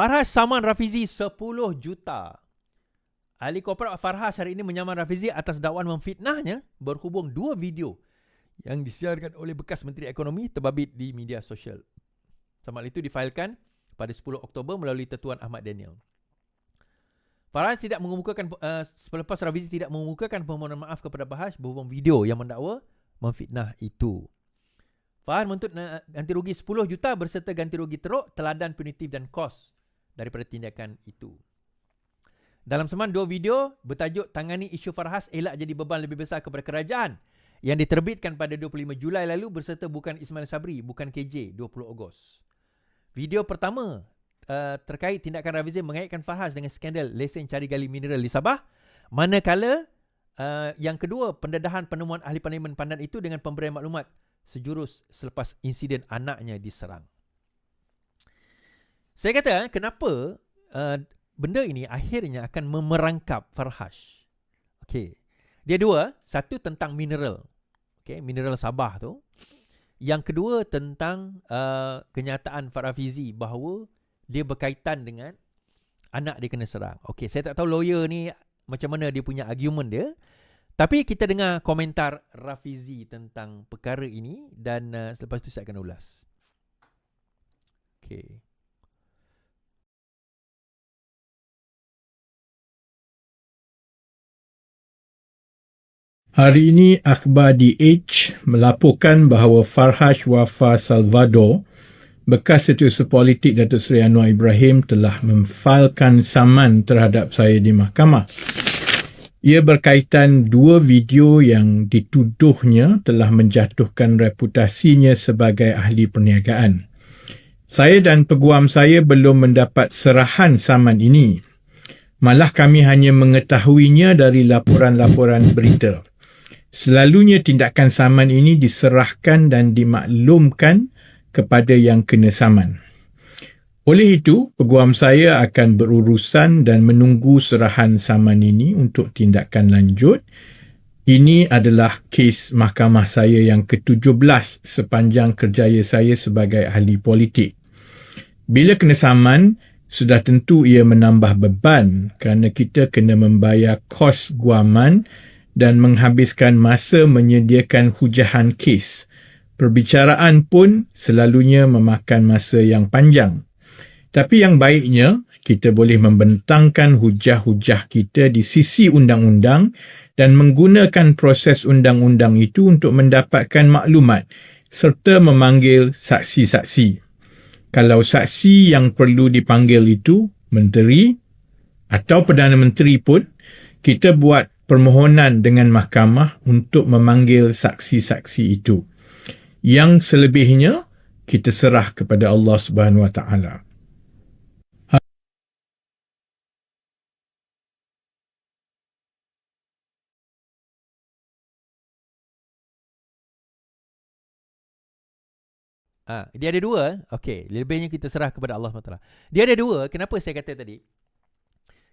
Farhas saman Rafizi 10 juta. Ahli korporat Farhas hari ini menyaman Rafizi atas dakwaan memfitnahnya berhubung dua video yang disiarkan oleh bekas Menteri Ekonomi terbabit di media sosial. Sama itu difailkan pada 10 Oktober melalui Tetuan Ahmad Daniel. Farhas tidak mengemukakan uh, selepas Rafizi tidak mengemukakan permohonan maaf kepada Bahas berhubung video yang mendakwa memfitnah itu. Farhas menuntut ganti rugi 10 juta berserta ganti rugi teruk, teladan punitif dan kos daripada tindakan itu. Dalam seman dua video bertajuk Tangani isu Farhas elak jadi beban lebih besar kepada kerajaan yang diterbitkan pada 25 Julai lalu berserta bukan Ismail Sabri, bukan KJ 20 Ogos. Video pertama uh, terkait tindakan Rafizi mengaitkan Farhas dengan skandal lesen cari gali mineral di Sabah manakala uh, yang kedua pendedahan penemuan ahli parlimen pandan itu dengan pemberian maklumat sejurus selepas insiden anaknya diserang. Saya kata kenapa uh, benda ini akhirnya akan memerangkap Farhash. Okey. Dia dua, satu tentang mineral. Okey, mineral Sabah tu. Yang kedua tentang uh, kenyataan Farafizi bahawa dia berkaitan dengan anak dia kena serang. Okey, saya tak tahu lawyer ni macam mana dia punya argument dia. Tapi kita dengar komentar Rafizi tentang perkara ini dan uh, selepas itu saya akan ulas. Okey. Hari ini akhbar di H melaporkan bahawa Farhash Wafa Salvador, bekas setiausaha politik Datuk Seri Anwar Ibrahim telah memfailkan saman terhadap saya di mahkamah. Ia berkaitan dua video yang dituduhnya telah menjatuhkan reputasinya sebagai ahli perniagaan. Saya dan peguam saya belum mendapat serahan saman ini. Malah kami hanya mengetahuinya dari laporan-laporan berita. Selalunya tindakan saman ini diserahkan dan dimaklumkan kepada yang kena saman. Oleh itu, peguam saya akan berurusan dan menunggu serahan saman ini untuk tindakan lanjut. Ini adalah kes mahkamah saya yang ke-17 sepanjang kerjaya saya sebagai ahli politik. Bila kena saman, sudah tentu ia menambah beban kerana kita kena membayar kos guaman dan menghabiskan masa menyediakan hujahan kes. Perbicaraan pun selalunya memakan masa yang panjang. Tapi yang baiknya, kita boleh membentangkan hujah-hujah kita di sisi undang-undang dan menggunakan proses undang-undang itu untuk mendapatkan maklumat serta memanggil saksi-saksi. Kalau saksi yang perlu dipanggil itu menteri atau Perdana Menteri pun, kita buat permohonan dengan mahkamah untuk memanggil saksi-saksi itu. Yang selebihnya kita serah kepada Allah Subhanahu Wa Taala. Ha, dia ada dua. Okey, lebihnya kita serah kepada Allah SWT. Dia ada dua. Kenapa saya kata tadi?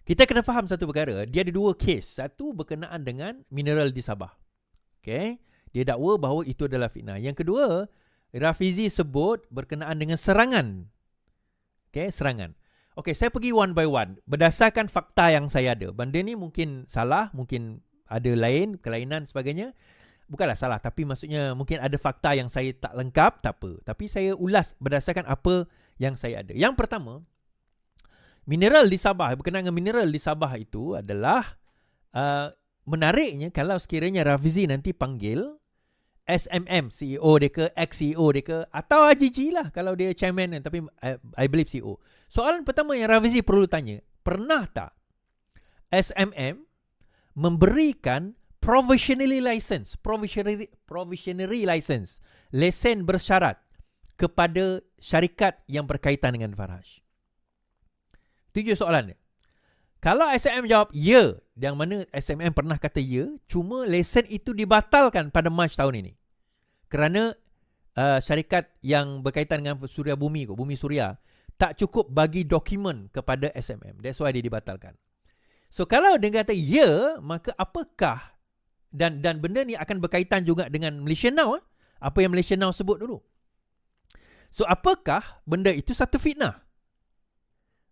Kita kena faham satu perkara. Dia ada dua kes. Satu berkenaan dengan mineral di Sabah. Okay. Dia dakwa bahawa itu adalah fitnah. Yang kedua, Rafizi sebut berkenaan dengan serangan. Okay, serangan. Okay, saya pergi one by one. Berdasarkan fakta yang saya ada. Benda ni mungkin salah, mungkin ada lain, kelainan sebagainya. Bukanlah salah, tapi maksudnya mungkin ada fakta yang saya tak lengkap, tak apa. Tapi saya ulas berdasarkan apa yang saya ada. Yang pertama, mineral di Sabah berkenaan dengan mineral di Sabah itu adalah uh, menariknya kalau sekiranya Rafizi nanti panggil SMM CEO dia ke ex CEO dia ke atau AGG lah kalau dia chairman kan tapi I, I believe CEO. Soalan pertama yang Rafizi perlu tanya, pernah tak SMM memberikan provisionally license, provisionary provisionary license, lesen bersyarat kepada syarikat yang berkaitan dengan Farhaj? Tujuh soalan dia. Kalau SMM jawab ya, yang mana SMM pernah kata ya, cuma lesen itu dibatalkan pada Mac tahun ini. Kerana uh, syarikat yang berkaitan dengan Suria Bumi, Bumi Suria, tak cukup bagi dokumen kepada SMM. That's why dia dibatalkan. So kalau dia kata ya, maka apakah dan dan benda ni akan berkaitan juga dengan Malaysia Now. Eh? Apa yang Malaysia Now sebut dulu. So apakah benda itu satu fitnah?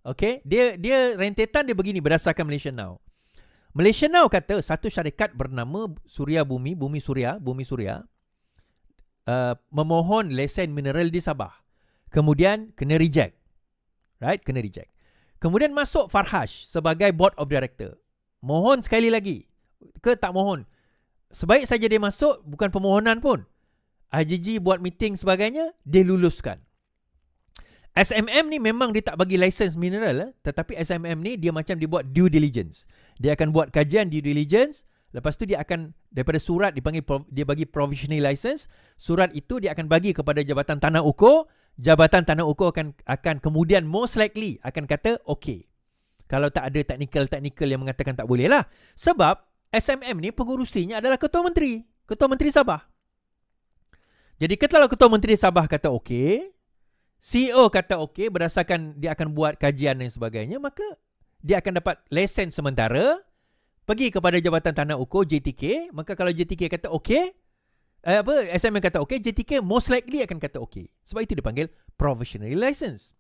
Okay, dia dia rentetan dia begini berdasarkan Malaysia Now. Malaysia Now kata satu syarikat bernama Surya Bumi, Bumi Surya, Bumi Surya uh, memohon lesen mineral di Sabah. Kemudian kena reject. Right, kena reject. Kemudian masuk Farhash sebagai board of director. Mohon sekali lagi. Ke tak mohon? Sebaik saja dia masuk, bukan permohonan pun. IGG buat meeting sebagainya, dia luluskan. SMM ni memang dia tak bagi license mineral eh? tetapi SMM ni dia macam dia buat due diligence. Dia akan buat kajian due diligence, lepas tu dia akan daripada surat dipanggil dia bagi provisional license, surat itu dia akan bagi kepada Jabatan Tanah Ukur, Jabatan Tanah Ukur akan akan kemudian most likely akan kata okay. Kalau tak ada technical-technical yang mengatakan tak boleh lah. Sebab SMM ni pengurusinya adalah Ketua Menteri. Ketua Menteri Sabah. Jadi kalau Ketua Menteri Sabah kata okey, CEO kata okey berdasarkan dia akan buat kajian dan sebagainya maka dia akan dapat lesen sementara pergi kepada Jabatan Tanah Ukur JTK maka kalau JTK kata okey eh, apa SMM kata okey JTK most likely akan kata okey. Sebab itu dipanggil provisional license.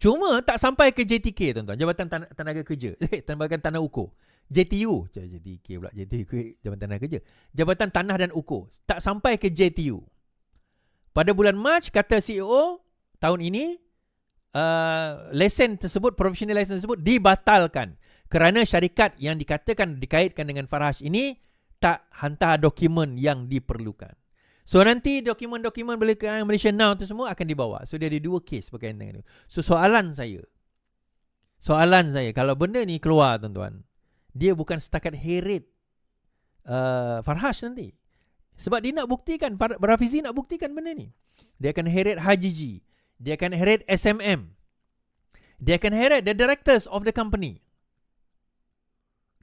Cuma tak sampai ke JTK tuan-tuan. Jabatan Tan- Tenaga Kerja. Jabatan Tanah Ukur. JTU JTK pula JTU Jabatan Tanah Kerja. Jabatan Tanah dan Ukur. Tak sampai ke JTU pada bulan Mac kata CEO tahun ini uh, lesen tersebut professional license tersebut dibatalkan kerana syarikat yang dikatakan dikaitkan dengan Farhash ini tak hantar dokumen yang diperlukan. So nanti dokumen-dokumen berkaitan Malaysia Now tu semua akan dibawa. So dia ada dua kes berkaitan dengan itu. So soalan saya. Soalan saya kalau benda ni keluar tuan-tuan. Dia bukan setakat heret uh, Farhash nanti. Sebab dia nak buktikan, Rafizi nak buktikan benda ni. Dia akan heret HGG. Dia akan heret SMM. Dia akan heret the directors of the company.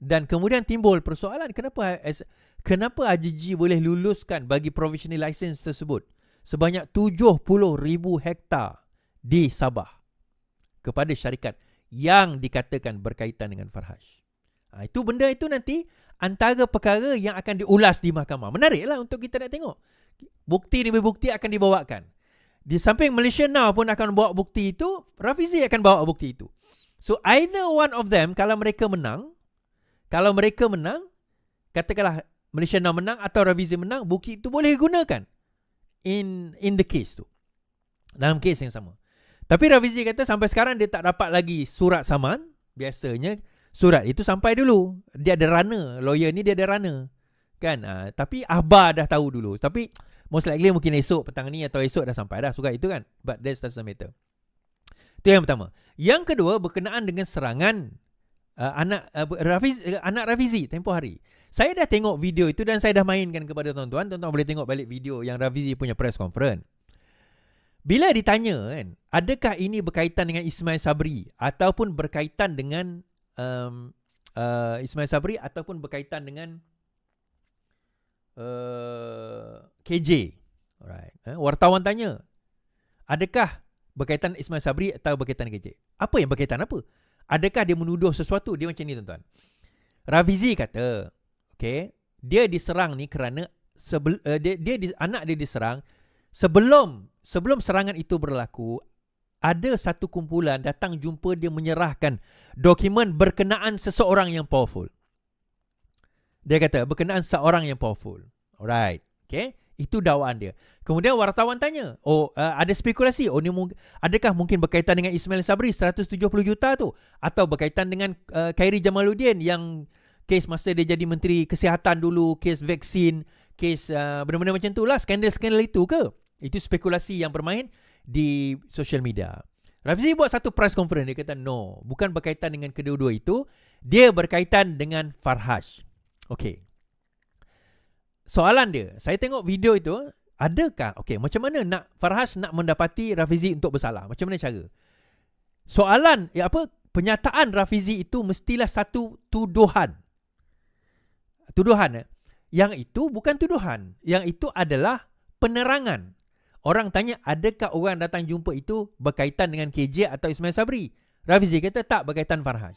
Dan kemudian timbul persoalan kenapa kenapa HGG boleh luluskan bagi provisional license tersebut sebanyak 70,000 hektar di Sabah kepada syarikat yang dikatakan berkaitan dengan Farhash. Ha, itu benda itu nanti antara perkara yang akan diulas di mahkamah. Menariklah untuk kita nak tengok. Bukti demi bukti akan dibawakan. Di samping Malaysia Now pun akan bawa bukti itu, Rafizi akan bawa bukti itu. So either one of them kalau mereka menang, kalau mereka menang, katakanlah Malaysia Now menang atau Rafizi menang, bukti itu boleh digunakan in in the case tu. Dalam case yang sama. Tapi Rafizi kata sampai sekarang dia tak dapat lagi surat saman. Biasanya surat itu sampai dulu. Dia ada runner. Lawyer ni dia ada runner. Kan? Uh, tapi Ahbar dah tahu dulu. Tapi most likely mungkin esok petang ni atau esok dah sampai dah surat itu kan. But that doesn't matter. Itu yang pertama. Yang kedua berkenaan dengan serangan uh, anak uh, Rafiz, uh, anak Rafizi tempoh hari. Saya dah tengok video itu dan saya dah mainkan kepada tuan-tuan. Tuan-tuan boleh tengok balik video yang Rafizi punya press conference. Bila ditanya kan, adakah ini berkaitan dengan Ismail Sabri ataupun berkaitan dengan um, uh, Ismail Sabri ataupun berkaitan dengan uh, KJ. Alright. Eh, wartawan tanya, adakah berkaitan Ismail Sabri atau berkaitan KJ? Apa yang berkaitan apa? Adakah dia menuduh sesuatu? Dia macam ni tuan-tuan. Rafizi kata, okay, dia diserang ni kerana sebel, uh, dia, dia di, anak dia diserang sebelum sebelum serangan itu berlaku ada satu kumpulan datang jumpa dia menyerahkan dokumen berkenaan seseorang yang powerful. Dia kata berkenaan seorang yang powerful. Alright. Okay. Itu dakwaan dia. Kemudian wartawan tanya, oh uh, ada spekulasi, oh ni mung- adakah mungkin berkaitan dengan Ismail Sabri 170 juta tu atau berkaitan dengan uh, Khairi Jamaluddin yang kes masa dia jadi menteri kesihatan dulu, kes vaksin, kes uh, benda-benda macam tu lah, skandal-skandal itu ke? Itu spekulasi yang bermain di social media. Rafizi buat satu press conference dia kata no, bukan berkaitan dengan kedua-dua itu, dia berkaitan dengan Farhash. Okey. Soalan dia, saya tengok video itu, adakah okey, macam mana nak Farhash nak mendapati Rafizi untuk bersalah? Macam mana cara? Soalan ya apa? Penyataan Rafizi itu mestilah satu tuduhan. Tuduhan eh? Yang itu bukan tuduhan. Yang itu adalah penerangan. Orang tanya adakah orang datang jumpa itu berkaitan dengan KJ atau Ismail Sabri? Rafizi kata tak berkaitan Farhaj.